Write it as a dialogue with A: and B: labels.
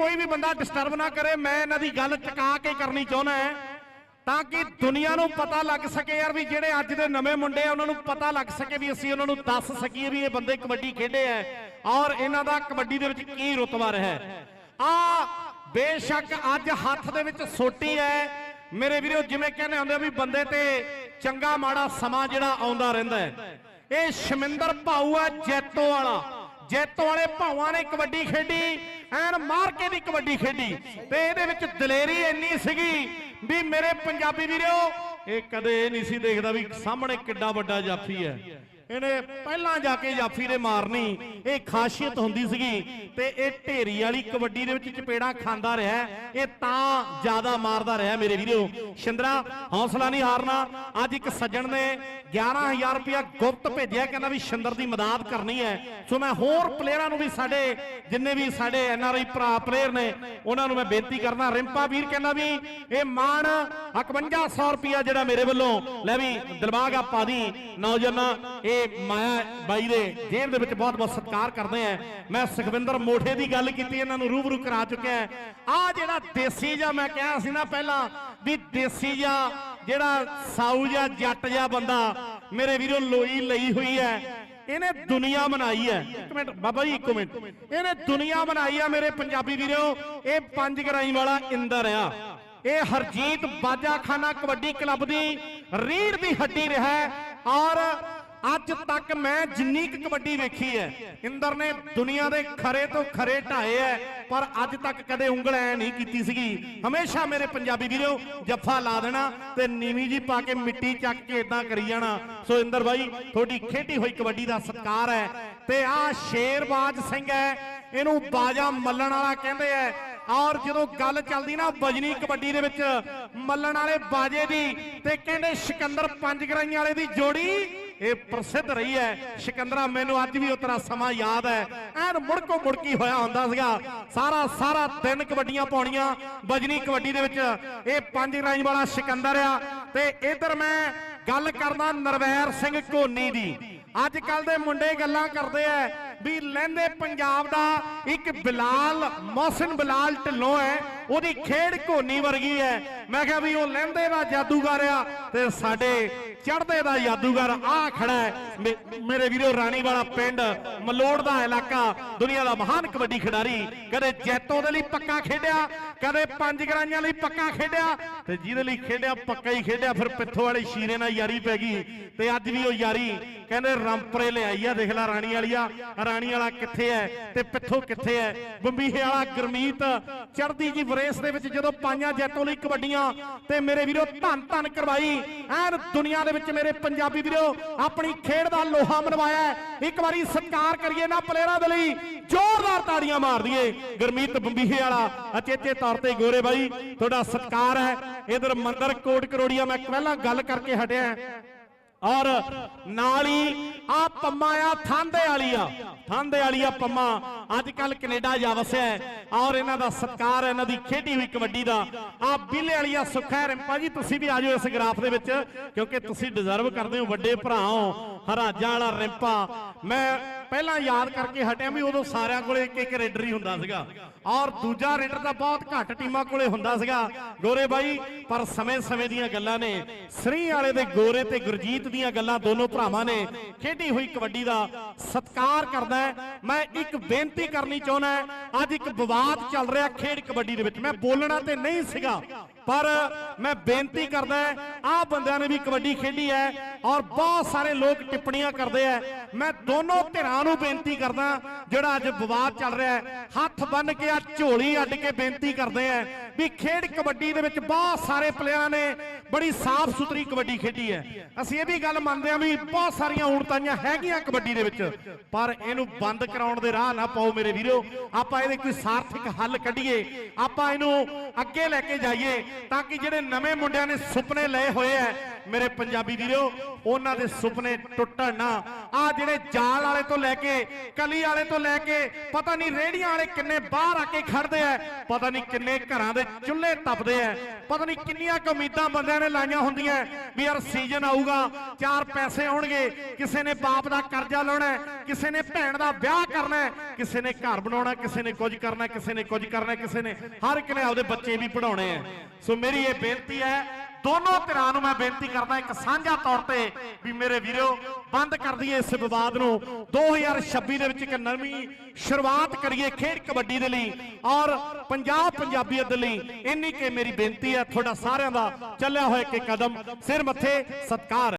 A: ਕੋਈ ਵੀ ਬੰਦਾ ਡਿਸਟਰਬ ਨਾ ਕਰੇ, ਮੈਂ ਇਹਨਾਂ ਦੀ ਗੱਲ ਚਕਾ ਕੇ ਕਰਨੀ ਚਾਹੁੰਦਾ ਹਾਂ, ਤਾਂ ਕਿ ਦੁਨੀਆ ਨੂੰ ਪਤਾ ਲੱਗ ਸਕੇ ਯਾਰ ਵੀ ਜਿਹੜੇ ਅੱਜ ਦੇ ਨਵੇਂ ਮੁੰਡੇ ਆ, ਉਹਨਾਂ ਨੂੰ ਪਤਾ ਲੱਗ ਸਕੇ ਵੀ ਅਸੀਂ ਉਹਨਾਂ ਨੂੰ ਦੱਸ ਸਕੀਏ ਵੀ ਇਹ ਬੰਦੇ ਕਬੱਡੀ ਖੇਡੇ ਆ, ਔਰ ਇਹਨਾਂ ਦਾ ਕਬੱਡੀ ਦੇ ਵਿੱਚ ਕੀ ਰੁਤਬਾ ਰਿਹਾ ਆ ਬੇਸ਼ੱਕ ਅੱਜ ਹੱਥ ਦੇ ਵਿੱਚ ਸੋਟੀ ਹੈ। ਮੇਰੇ ਵੀਰੋ, ਜਿਵੇਂ ਕਹਿੰਦੇ ਹੁੰਦੇ ਵੀ ਬੰਦੇ ਤੇ ਚੰਗਾ ਮਾੜਾ ਸਮਾਂ ਜਿਹੜਾ ਆਉਂਦਾ ਰਹਿੰਦਾ ਹੈ। ਇਹ ਸ਼ਮਿੰਦਰ ਭਾਊ ਆ ਜੈਤੋ ਵਾਲਾ। ਜੈਤੋ ਵਾਲੇ ਭਾਵਾਂ ਨੇ ਕਬੱਡੀ ਖੇਡੀ ਐਨ ਮਾਰ ਕੇ ਦੀ ਕਬੱਡੀ ਖੇਡੀ ਤੇ ਇਹਦੇ ਵਿੱਚ ਦਲੇਰੀ ਇੰਨੀ ਸੀਗੀ ਵੀ ਮੇਰੇ ਪੰਜਾਬੀ ਵੀਰੋ, ਇਹ ਕਦੇ ਇਹ ਨਹੀਂ ਸੀ ਦੇਖਦਾ ਵੀ ਸਾਹਮਣੇ ਕਿੱਡਾ ਵੱਡਾ ਜਾਫੀ ਹੈ। ਇਹਨੇ ਪਹਿਲਾਂ ਜਾ ਕੇ ਜਾਫੀ ਦੇ ਮਾਰਨੀ, ਇਹ ਖਾਸੀਅਤ ਹੁੰਦੀ ਸੀਗੀ ਤੇ ਇਹ ਢੇਰੀ ਵਾਲੀ ਕਬੱਡੀ ਦੇ ਵਿੱਚ ਚਪੇੜਾ ਖਾਂਦਾ ਰਿਹਾ, ਇਹ ਤਾਂ ਜ਼ਿਆਦਾ ਮਾਰਦਾ ਰਿਹਾ ਮੇਰੇ ਵੀਰੋ। ਸ਼ਿੰਦਰਾ, ਹੌਸਲਾ ਨਹੀਂ ਹਾਰਨਾ, ਅੱਜ ਇੱਕ ਸੱਜਣ ਨੇ 11000 ਰੁਪਇਆ ਗੁਪਤ ਭੇਜਿਆ, ਕਹਿੰਦਾ ਵੀ ਸ਼ਿੰਦਰ ਦੀ ਮਦਦ ਕਰਨੀ ਹੈ। ਸੋ ਮੈਂ ਹੋਰ ਪਲੇਅਰਾਂ ਨੂੰ ਵੀ ਸਾਡੇ, ਜਿੰਨੇ ਵੀ ਸਾਡੇ ਐਨ ਆਰ ਆਈ ਭਰਾ ਪਲੇਅਰ ਨੇ, ਉਹਨਾਂ ਨੂੰ ਮੈਂ ਬੇਨਤੀ ਕਰਨਾ ਰਿੰਪਾ ਵੀਰ ਕਹਿੰਦਾ ਵੀ ਇਹ ਮਾਣ 5100 ਰੁਪਇਆ ਜਿਹੜਾ ਮੇਰੇ ਵੱਲੋਂ, ਲੈ ਵੀ ਦਿਲਬਾਗ ਆ ਦੀ। ਨੌਜਵਾਨ, ਇਹ ਮਾਇਆ ਬਾਈ ਦੇ ਜੇਬ ਦੇ ਵਿੱਚ ਬਹੁਤ ਬਹੁਤ ਸਤਿਕਾਰ ਕਰਦੇ ਆ। ਮੈਂ ਸੁਖਵਿੰਦਰ ਮੋਠੇ ਦੀ ਗੱਲ ਕੀਤੀ, ਇਹਨਾਂ ਨੂੰ ਰੂਬਰੂ ਕਰਾ ਚੁੱਕਿਆ ਆ ਜਿਹੜਾ ਦੇਸੀ ਜਾਂ ਮੈਂ ਕਿਹਾ ਸੀ ਨਾ ਪਹਿਲਾਂ ਵੀ ਦੇਸੀ ਜਾਂ ਜਿਹੜਾ ਸਾਊ ਜਾਂ ਜੱਟ ਜਾਂ ਬੰਦਾ ਮੇਰੇ ਵੀਰੋ ਲੋਈ ਲਈ ਹੋਈ ਹੈ। ਇਹਨੇ ਦੁਨੀਆ ਬਣਾਈ ਹੈ। ਇੱਕ ਮਿੰਟ, ਬਾਬਾ ਜੀ, ਇੱਕ ਮਿੰਟ। ਇਹਨੇ ਦੁਨੀਆ ਬਣਾਈ ਆ ਮੇਰੇ ਪੰਜਾਬੀ ਵੀਰੋ। ਇਹ ਪੰਜ ਗਰਾਈ ਵਾਲਾ ਇੰਦਰ ਆ। ਇਹ ਹਰਜੀਤ ਬਾਜਾਖਾਨਾ ਕਬੱਡੀ ਕਲੱਬ ਦੀ ਰੀੜ ਦੀ ਹੱਡੀ ਰਿਹਾ ਔਰ ਅੱਜ ਤੱਕ ਮੈਂ ਜਿੰਨੀ ਕੁ ਕਬੱਡੀ ਵੇਖੀ ਹੈ, ਇੰਦਰ ਨੇ ਦੁਨੀਆ ਦੇ ਖਰੇ ਤੋਂ ਖਰੇ ਢਾਏ ਐ ਪਰ ਅੱਜ ਤੱਕ ਕਦੇ ਉਂਗਲ ਐ ਨਹੀਂ ਕੀਤੀ ਸੀਗੀ। ਹਮੇਸ਼ਾ ਮੇਰੇ ਪੰਜਾਬੀ ਵੀਰੋ, ਜੱਫਾ ਲਾ ਦੇਣਾ ਤੇ ਨੀਵੀਂ ਜੀ ਪਾ ਕੇ ਮਿੱਟੀ ਚੱਕ ਕੇ ਇਦਾਂ ਕਰੀ ਜਾਣਾ। ਸੋ ਇੰਦਰ ਬਾਈ, ਤੁਹਾਡੀ ਖੇਡੀ ਹੋਈ ਕਬੱਡੀ ਦਾ ਸਤਿਕਾਰ ਹੈ ਤੇ ਆ ਸ਼ੇਰਬਾਜ ਸਿੰਘ ਹੈ, ਇਹਨੂੰ ਬਾਜਾ ਮੱਲਣ ਵਾਲਾ ਕਹਿੰਦੇ ਐ ਔਰ ਜਦੋਂ ਗੱਲ ਚੱਲਦੀ ਨਾ ਬਜਨੀ ਕਬੱਡੀ ਦੇ ਵਿੱਚ, ਮੱਲਣ ਵਾਲੇ ਬਾਜੇ ਦੀ ਤੇ ਕਹਿੰਦੇ ਸਿਕੰਦਰ ਪੰਜ ਗਰਾਈਆਂ ਵਾਲੇ ਦੀ ਜੋੜੀ ਇਹ ਪ੍ਰਸਿੱਧ ਰਹੀ ਹੈ। ਸਿਕੰਦਰਾ, ਮੈਨੂੰ ਅੱਜ ਵੀ ਉਹ ਸਮਾਂ ਯਾਦ ਹੈ। ਐਨ ਮੁੜਕੋ ਮੁੜਕੀ ਹੋਇਆ ਹੁੰਦਾ ਸੀਗਾ। ਸਾਰਾ ਸਾਰਾ ਦਿਨ ਕਬੱਡੀਆਂ ਪਾਉਣੀਆਂ, ਵਜਨੀ ਕਬੱਡੀ ਦੇ ਵਿੱਚ। ਇਹ ਪੰਜ ਗਰਾਈਆਂ ਵਾਲਾ ਸਿਕੰਦਰ ਆ। ਤੇ ਇਧਰ ਮੈਂ ਗੱਲ ਕਰਦਾ ਨਰਵੈਰ ਸਿੰਘ ਕੋਨੀ ਦੀ। ਅੱਜ ਕੱਲ ਦੇ ਮੁੰਡੇ ਗੱਲਾਂ ਕਰਦੇ ਐ ਵੀ ਲਹਿੰਦੇ ਪੰਜਾਬ ਦਾ ਇੱਕ ਬਿਲਾਲ ਮੌਸਨ ਬਿਲਾਲ ਢਿੱਲੋਂ ਹੈ। ਉਹਦੀ ਖੇਡ ਕੋਨੀ ਵਰਗੀ ਹੈ। ਮੈਂ ਕਿਹਾ ਵੀ ਉਹ ਲਹਿੰਦੇ ਦਾ ਜਾਦੂਗਰ ਆ। ਤੇ ਸਾਡੇ ਚੜਦੇ ਦਾ ਜਾਦੂਗਰ ਆ ਖੜਾ ਹੈ। ਮੇਰੇ ਵੀਰੋ ਰਾਣੀ ਵਾਲਾ ਪਿੰਡ, ਮਲੋੜ ਦਾ ਇਲਾਕਾ, ਦੁਨੀਆ ਦਾ ਮਹਾਨ ਕਬੱਡੀ ਖਿਡਾਰੀ, ਕਦੇ ਜੈਤੋ ਦੇ ਲਈ ਪੱਕਾ ਖੇਡਿਆ ਕਦੇ ਪੰਜ ਗਰਾਈਆਂ ਲਈ ਪੱਕਾ ਖੇਡਿਆ ਤੇ ਜਿਹਦੇ ਲਈ ਖੇਡਿਆ ਪੱਕਾ ਹੀ ਖੇਡਿਆ, ਫਿਰ ਪਿੱਥੋਂ ਵਾਲੇ ਸ਼ੀਰੇ ਨਾਲ ਯਾਰੀ ਪੈ ਗਈ ਤੇ ਅੱਜ ਵੀ ਉਹ ਯਾਰੀ ਕਹਿੰਦੇ ਰੰਪਰੇ ਲਿਆਈ ਆ, ਦੇਖ ਲੈ ਰਾਣੀ ਵਾਲੀਆ ਰਾਣੀ ਵਾਲਾ ਕਿੱਥੇ ਹੈ ਤੇ ਪਿੱਥੋਂ ਕਿੱਥੇ ਹੈ ਬੰਬੀਹੇ ਵਾਲਾ ਗਰਮੀਤ ਚੜਦੀ ਜੀ ਵਰੇਸ ਦੇ ਵਿੱਚ ਜਦੋਂ ਪਾਈਆਂ ਜੈਤੋ ਲਈ ਕਬੱਡੀਆਂ ਤੇ ਮੇਰੇ ਵੀਰੋ ਧੰਨ ਧੰਨ ਕਰਵਾਈ, ਐਨ ਦੁਨੀਆ ਦੇ ਵਿੱਚ ਮੇਰੇ ਪੰਜਾਬੀ ਵੀਰੋ ਆਪਣੀ ਖੇਡ ਦਾ ਲੋਹਾ ਮਨਵਾਇਆ, ਇੱਕ ਵਾਰੀ ਸਤਿਕਾਰ ਕਰੀਏ ਨਾ ਪਲੇਅਰਾਂ ਦੇ ਲਈ ਜ਼ੋਰਦਾਰ ਤਾੜੀਆਂ ਮਾਰ ਦਈਏ। ਗਰਮੀਤ ਬੰਬੀਹੇ ਵਾਲਾ ਅਚੇਤੇ ਤੌਰ ਤੇ ਗੋਰੇ ਬਾਈ, ਤੁਹਾਡਾ ਸਤਿਕਾਰ ਹੈ। ਇਧਰ ਮੰਦਰ ਕੋਟ ਕਰੋੜੀਆ, ਮੈਂ ਪਹਿਲਾਂ ਗੱਲ ਕਰਕੇ ਹਟਿਆ। ਔਰ ਨਾਲ ਹੀ ਆ ਪੰਮਾ ਆ, ਥਾਂਦੇ ਵਾਲੀ ਆ। ਥਾਂਦੇ ਵਾਲੀ ਆ ਪੰਮਾ। ਅੱਜ ਕੱਲ ਕੈਨੇਡਾ ਜਾ ਵਸਿਆ ਹੈ। ਔਰ ਇਹਨਾਂ ਦਾ ਸਤਿਕਾਰ ਇਹਨਾਂ ਦੀ ਖੇਡੀ ਹੋਈ ਕਬੱਡੀ ਦਾ। ਆ ਬਿੱਲੇ ਵਾਲੀ ਆ ਸੁੱਖਾ ਰਿੰਪਾ ਜੀ, ਤੁਸੀਂ ਵੀ ਆ ਜਾਓ ਇਸ ਗ੍ਰਾਫ ਦੇ ਵਿੱਚ, ਕਿਉਂਕਿ ਤੁਸੀਂ ਡਿਜ਼ਰਵ ਕਰਦੇ ਹੋ, ਵੱਡੇ ਭਰਾ ਹੋ। ਹਰਾਜਾਂ ਵਾਲਾ ਰਿੰਪਾ। ਮੈਂ ਪਹਿਲਾਂ ਯਾਦ ਕਰਕੇ ਹਟਿਆ ਵੀ ਉਦੋਂ ਸਾਰਿਆਂ ਕੋਲੇ ਇੱਕ ਇੱਕ ਰੇਡਰ ਹੀ ਹੁੰਦਾ ਸੀਗਾ। ਔਰ ਦੂਜਾ ਰੇਡਰ ਤਾਂ ਬਹੁਤ ਘੱਟ ਟੀਮਾਂ ਕੋਲੇ ਹੁੰਦਾ ਸੀਗਾ। ਗੋਰੇ ਬਾਈ, ਪਰ ਸਮੇਂ-ਸਮੇਂ ਦੀਆਂ ਗੱਲਾਂ ਨੇ। ਸ੍ਰੀ ਵਾਲੇ ਦੇ ਗੋਰੇ ਤੇ ਗੁਰਜੀਤ ਦੀਆਂ ਗੱਲਾਂ ਦੋਨੋਂ ਭਰਾਵਾਂ ਨੇ। ਖੇਡੀ ਹੋਈ ਕਬੱਡੀ ਦਾ ਸਤਿਕਾਰ ਕਰਦਾ ਮੈਂ ਇੱਕ ਬੇਨਤੀ ਕਰਨੀ ਚਾਹੁੰਦਾ ਅੱਜ ਇੱਕ ਵਿਵਾਦ ਚੱਲ ਰਿਹਾ ਖੇਡ ਕਬੱਡੀ ਦੇ ਵਿੱਚ। ਮੈਂ ਬੋਲਣਾ ਤੇ ਨਹੀਂ ਸੀਗਾ। ਪਰ ਮੈਂ ਬੇਨਤੀ ਕਰਦਾ ਆਹ ਬੰਦਿਆਂ ਨੇ ਵੀ ਕਬੱਡੀ ਖੇਡੀ ਹੈ ਔਰ ਬਹੁਤ ਸਾਰੇ ਲੋਕ ਟਿੱਪਣੀਆਂ ਕਰਦੇ ਆ ਮੈਂ ਦੋਨੋਂ ਧਿਰਾਂ ਨੂੰ ਬੇਨਤੀ ਕਰਦਾ ਜਿਹੜਾ ਅੱਜ ਵਿਵਾਦ ਚੱਲ ਰਿਹਾ ਹੈ, ਹੱਥ ਬੰਨ ਕੇ ਆ ਝੋਲੀ ਅੱਡ ਕੇ ਬੇਨਤੀ ਕਰਦੇ ਆ ਵੀ ਖੇਡ ਕਬੱਡੀ ਦੇ ਵਿੱਚ ਬਹੁਤ ਸਾਰੇ ਪਲੇਅਰਾਂ ਨੇ ਬੜੀ ਸਾਫ਼ ਸੁਥਰੀ ਕਬੱਡੀ ਖੇਡੀ ਹੈ। ਅਸੀਂ ਇਹ ਵੀ ਗੱਲ ਮੰਨਦੇ ਆ ਵੀ ਬਹੁਤ ਸਾਰੀਆਂ ਉਣਤਾਈਆਂ ਹੈਗੀਆਂ ਕਬੱਡੀ ਦੇ ਵਿੱਚ, ਪਰ ਇਹਨੂੰ ਬੰਦ ਕਰਾਉਣ ਦੇ ਰਾਹ ਨਾ ਪਾਓ ਮੇਰੇ ਵੀਰੋ। ਆਪਾਂ ਇਹਦੇ ਕੋਈ ਸਾਰਥਿਕ ਹੱਲ ਕੱਢੀਏ, ਆਪਾਂ ਇਹਨੂੰ ਅੱਗੇ ਲੈ ਕੇ ਜਾਈਏ ਤਾਂ ਕਿ ਜਿਹੜੇ ਨਵੇਂ ਮੁੰਡਿਆਂ ਨੇ ਸੁਪਨੇ ਲਏ ਹੋਏ ਐ ਮੇਰੇ ਪੰਜਾਬੀ ਵੀਰੋ, ਉਹਨਾਂ ਦੇ ਸੁਪਨੇ ਟੁੱਟਣ ਨਾ। ਆ ਜਿਹੜੇ ਜਾਲ ਵਾਲੇ ਤੋਂ ਲੈ ਕੇ, ਕਲੀ ਵਾਲੇ ਤੋਂ ਲੈ ਕੇ, ਪਤਾ ਨਹੀਂ ਰੇੜੀਆਂ ਵਾਲੇ ਕਿੰਨੇ ਬਾਹਰ ਆ ਕੇ ਖੜਦੇ ਆ। ਪਤਾ ਨਹੀਂ ਕਿੰਨੇ ਘਰਾਂ ਦੇ ਚੁੱਲ੍ਹੇ ਤਪਦੇ ਆ। ਪਤਾ ਨਹੀਂ ਕਿੰਨੀਆਂ ਕੁ ਬੰਦਿਆਂ ਨੇ ਲਾਈਆਂ ਹੁੰਦੀਆਂ ਵੀ ਯਾਰ ਸੀਜ਼ਨ ਆਊਗਾ, ਚਾਰ ਪੈਸੇ ਆਉਣਗੇ, ਕਿਸੇ ਨੇ ਬਾਪ ਦਾ ਕਰਜ਼ਾ ਲਾਉਣਾ ਕਿਸੇ ਨੇ ਭੈਣ ਦਾ ਵਿਆਹ ਕਰਨਾ ਕਿਸੇ ਨੇ ਘਰ ਬਣਾਉਣਾ, ਕਿਸੇ ਨੇ ਕੁਝ ਕਰਨਾ, ਕਿਸੇ ਨੇ ਕੁਝ ਕਰਨਾ, ਕਿਸੇ ਨੇ ਹਰ ਇੱਕ ਨੇ ਆਪਦੇ ਬੱਚੇ ਵੀ ਪੜਾਉਣੇ ਆ। ਸੋ ਮੇਰੀ ਇਹ ਬੇਨਤੀ ਹੈ ਦੋਨੋਂ ਧਿਰਾਂ ਨੂੰ ਮੈਂ ਬੇਨਤੀ ਕਰਦਾ ਇੱਕ ਸਾਂਝਾ ਤੌਰ ਤੇ ਵੀ ਮੇਰੇ ਵੀਰੋ, ਬੰਦ ਕਰ ਦਈਏ ਇਸ ਵਿਵਾਦ ਨੂੰ। 2026 ਦੇ ਵਿੱਚ ਇੱਕ ਨਵੀਂ ਸ਼ੁਰੂਆਤ ਕਰੀਏ ਖੇਡ ਕਬੱਡੀ ਦੇ ਲਈ ਔਰ ਪੰਜਾਬ ਪੰਜਾਬੀਅਤ ਦੇ ਲਈ। ਇੰਨੀ ਕਿ ਮੇਰੀ ਬੇਨਤੀ ਹੈ, ਤੁਹਾਡਾ ਸਾਰਿਆਂ ਦਾ ਚੱਲਿਆ ਹੋਇਆ ਇੱਕ ਕਦਮ ਸਿਰ ਮੱਥੇ ਸਤਕਾਰ।